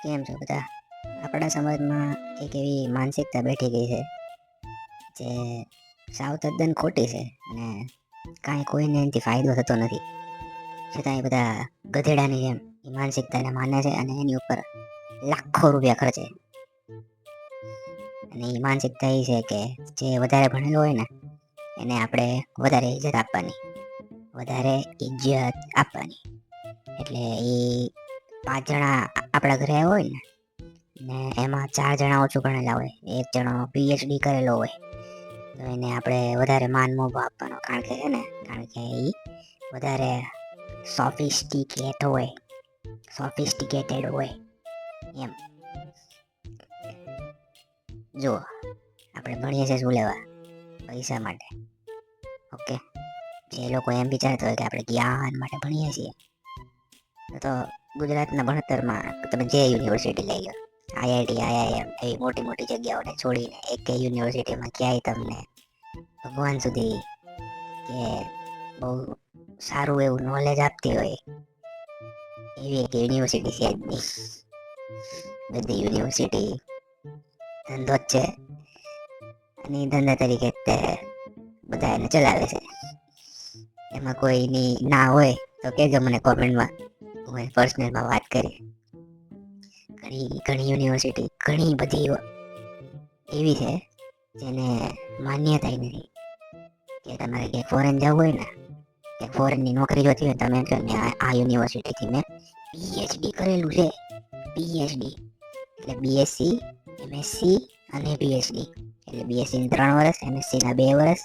કેમ છો બધા? આપણા સમાજમાં એક એવી માનસિકતા બેઠી ગઈ છે, જે સાવ તદ્દન ખોટી છે અને કાંઈ કોઈને એનાથી ફાયદો થતો નથી. છતાં એ બધા ગધેડાની જેમ એ માનસિકતાને માને છે અને એની ઉપર લાખો રૂપિયા ખર્ચે. અને એ માનસિકતા એ છે કે જે વધારે ભણેલો હોય ને, એને આપણે વધારે ઇજ્જત આપવાની, વધારે ઇજ્જત આપવાની. એટલે એ પાંચ જણા આપણા ઘરે હોય ને ને એમાં ચાર જણા ઓછું ભણેલા હોય, એક જણો પીએચડી કરેલો હોય, તો એને આપણે વધારે માન મોભો આપવાનો. કારણ કે છે ને, કારણ કે એ વધારે સોફિસ્ટિકેટ હોય સોફિસ્ટિકેટેડ હોય, એમ. જુઓ, આપણે ભણીએ છીએ શું લેવા? પૈસા માટે. ઓકે? જે લોકો એમ વિચારતા હોય કે આપણે જ્ઞાન માટે ભણીએ છીએ તો ગુજરાતના ભણતરમાં તમે જે યુનિવર્સિટી લઈ લો આઈઆઈટી આઈઆઈએમ એવી મોટી મોટી જગ્યાઓને છોડીને એક યુનિવર્સિટીમાં ક્યાંય તમને ભગવાન સુધી કે બહુ સારું એવું નોલેજ આપતી હોય, એવી એક યુનિવર્સિટી છે જ બધી યુનિવર્સિટી ધંધો જ છે. અને એ ધંધા તરીકે તે બધા એને ચલાવે છે. એમાં કોઈની ના હોય તો કહેજો મને કોમેન્ટમાં હું પર્સનલમાં વાત કરી. ઘણી ઘણી યુનિવર્સિટી ઘણી બધી એવી છે જેને માન્યતા નથી. કે તમારે ક્યાંક ફોરેન જવું હોય ને, કે ફોરેનની નોકરી જોતી હોય તમે કહો ને આ યુનિવર્સિટીથી મેં પીએચડી કરેલું છે. પીએચડી એટલે બીએસસી એમએસસી અને પીએચડી એટલે બીએસસી ત્રણ વર્ષ એમએસસીના બે વર્ષ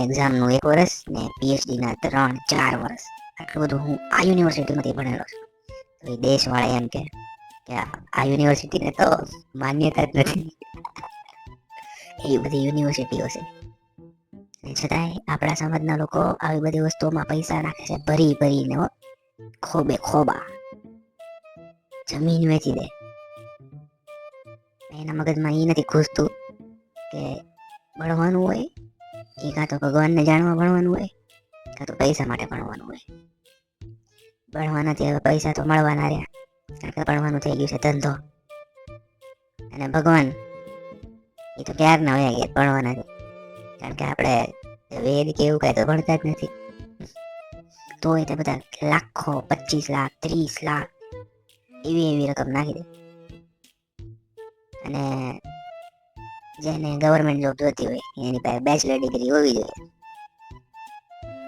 એક્ઝામનું એક વર્ષ ને પીએચડીના ત્રણ, ચાર વર્ષ આટલું બધું હું આ યુનિવર્સિટીમાંથી ભણેલો છું. તો એ દેશવાળા એમ કે આ યુનિવર્સિટીને તો માન્યતા જ નથી. એવી બધી યુનિવર્સિટીઓ છે. છતાંય આપણા સમાજના લોકો આવી બધી વસ્તુઓમાં પૈસા નાખે છે, ભરી ભરીને ખોબે ખોબા. જમીન વેચી દે. એના મગજમાં એ નથી ઘૂસતું કે ભણવાનું હોય એ કાં તો ભગવાનને જાણવા ભણવાનું હોય કાં તો પૈસા માટે ભણવાનું હોય. ભણવાનાથી હવે પૈસા તો મળવાના રહ્યા. કારણ કે ભણવાનું થઈ ગયું છે ધંધો. અને ભગવાન, એ તો ક્યારના હોય ભણવાના કારણ કે આપણે વેદ કે એવું કાંઈ તો ભણતા જ નથી. તોય તે બધા લાખો પચીસ લાખ, ત્રીસ લાખ એવી એવી રકમ નાખી દે. અને જેને ગવર્મેન્ટ જોબ જોતી હોય, એની પાસે બેચલર ડિગ્રી હોવી જોઈએ.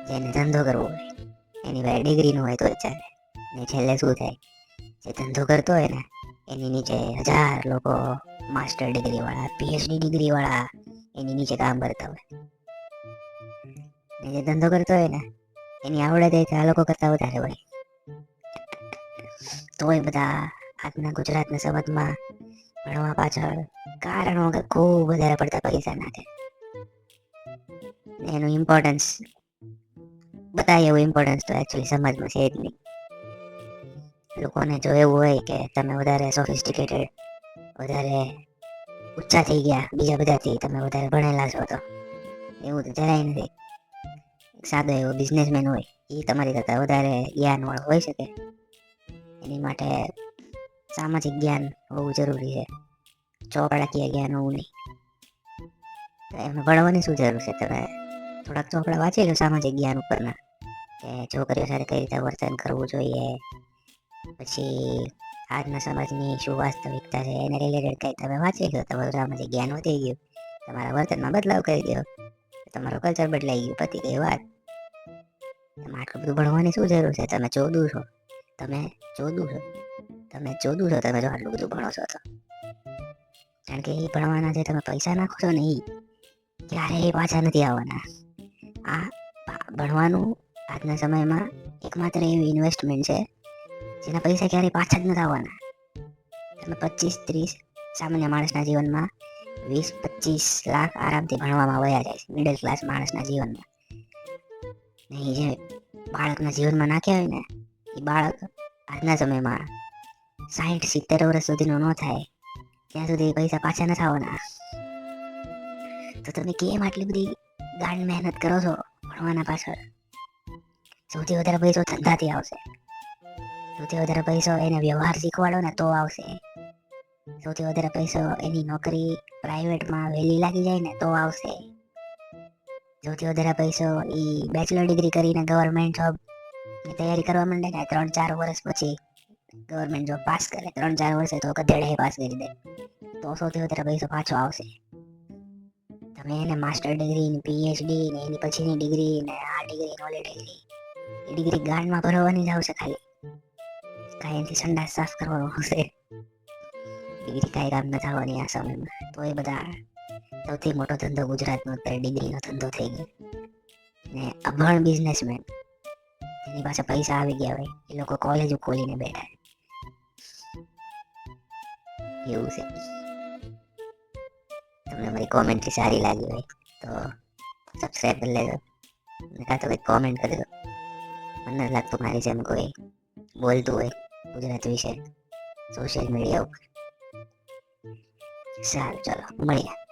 જેને ધંધો કરવો હોય. એની પાસે ડિગ્રીનું હોય તો ચાલે. ને છેલ્લે શું થાય? જે ધંધો કરતો હોય ને, એની નીચે હજાર લોકો માસ્ટર ડિગ્રી વાળા પીએચડી ડિગ્રી વાળા એની નીચે કામ કરતા હોય. ને જે ધંધો કરતો હોય ને, એની આવડત એ આ લોકો કરતા વધારે હોય. તોય બધા આજના ગુજરાતના સમાજમાં ભણવા પાછળ કારણો કે ખૂબ વધારે પડતા પૈસા નાખે. એનું ઇમ્પોર્ટન્સ બતાય એવું ઇમ્પોર્ટન્સ તો એકચ્યુઅલી સમાજમાં છે જ નહીં. લોકોને જો એવું હોય કે તમે વધારે સોફિસ્ટિકેટેડ વધારે ઊંચા થઈ ગયા બીજા બધાથી, તમે વધારે ભણેલા છો તો, એવું તો જરાય નથી. સાદો એવો બિઝનેસમેન હોય એ તમારી કરતાં વધારે જ્ઞાનવાળો હોઈ શકે. એની માટે સામાજિક જ્ઞાન હોવું જરૂરી છે. ચોપડાકીય જ્ઞાન હોવું નહીં. તો એમને ભણવાની શું જરૂર છે? તમે થોડાક ચોપડા વાંચી લો સામાજિક જ્ઞાન ઉપરના. કે છોકરીઓ સાથે કઈ રીતે વર્તન કરવું જોઈએ? પછી આજના સમાજની શું વાસ્તવિકતા છે? એને રિલેટેડ કંઈ તમે વાંચી લો. તમારું સામાજિક જ્ઞાન વધી ગયું. તમારા વર્તનમાં બદલાવ કરી દો. તમારું કલ્ચર બદલાઈ ગયું. પતી ગઈ વાત. તમે આટલું બધું ભણવાની શું જરૂર છે? તમે ચોદું છો. તમે ચોદું છો. તમે ચોદું છો. તમે જો આટલું બધું ભણો છો તો. કારણ કે એ ભણવાના જે તમે પૈસા નાખો છો ને એ ક્યારેય પાછા નથી આવવાના. આ ભણવાનું આજના સમયમાં એકમાત્ર એવી ઇન્વેસ્ટમેન્ટ છે, જેના પૈસા ક્યારેય પાછા જ નથી આવવાના તમે પચીસ ત્રીસ સામાન્ય માણસના જીવનમાં વીસ પચીસ લાખ આરામથી ભણવામાં વયા જાય છે મિડલ ક્લાસ માણસના જીવનમાં. ઈ જે બાળકના જીવનમાં નાખ્યા હોય ને એ બાળક આજના સમયમાં સાઠ સિત્તેર વર્ષ સુધીનો ન થાય, ત્યાં સુધી પૈસા પાછા નથી આવવાના તો તમે કેમ આટલી બધી ગાંડ મહેનત કરો છો ભણવાના પાછળ? સૌથી વધારે પૈસો ધંધાથી આવશે. સૌથી વધારે પૈસો એને વ્યવહાર શીખવાડો ને તો આવશે. સૌથી વધારે પૈસો એની નોકરી પ્રાઇવેટમાં વહેલી લાગી જાય ને તો આવશે. સૌથી વધારે પૈસો એ બેચલર ડિગ્રી કરીને ગવર્મેન્ટ જોબની તૈયારી કરવા માંડે ને ત્રણ ચાર વર્ષ પછી ગવર્મેન્ટ જોબ પાસ કરે, ત્રણ ચાર વર્ષે તો ગધેડે પાસ કરી દે. તો સૌથી વધારે પૈસો પાછો આવશે. તમે એને માસ્ટર ડિગ્રી ને પીએચડી ને એની પછીની ડિગ્રી ને આ ડિગ્રી ઓલી ડિગ્રી એ ડિગ્રી ગાંડમાં ભરવાની જ આવશે ખાલી. એનાથી સંડાસ સાફ કરવાનો આવશે ડિગ્રી કાંઈ કામ ન થવાની આ સમયમાં. તો એ બધા સૌથી મોટો ધંધો ગુજરાતનો અત્યારે ડિગ્રીનો ધંધો થઈ ગયો. ને અભણ બિઝનેસમેન એની પાસે પૈસા આવી ગયા હોય, એ લોકો કોલેજ ખોલીને બેઠા. એવું છે. તમને મારી કોમેન્ટ્રી સારી લાગી હોય તો સબસ્ક્રાઈબ કરી લેજો. કાં તો કંઈક કોમેન્ટ કરી દો. મને લાગતું મારી જેમ કોઈ બોલતું હોય ગુજરાત વિશે સોશિયલ મીડિયા ઉપર. સારું, ચલો, મળીએ.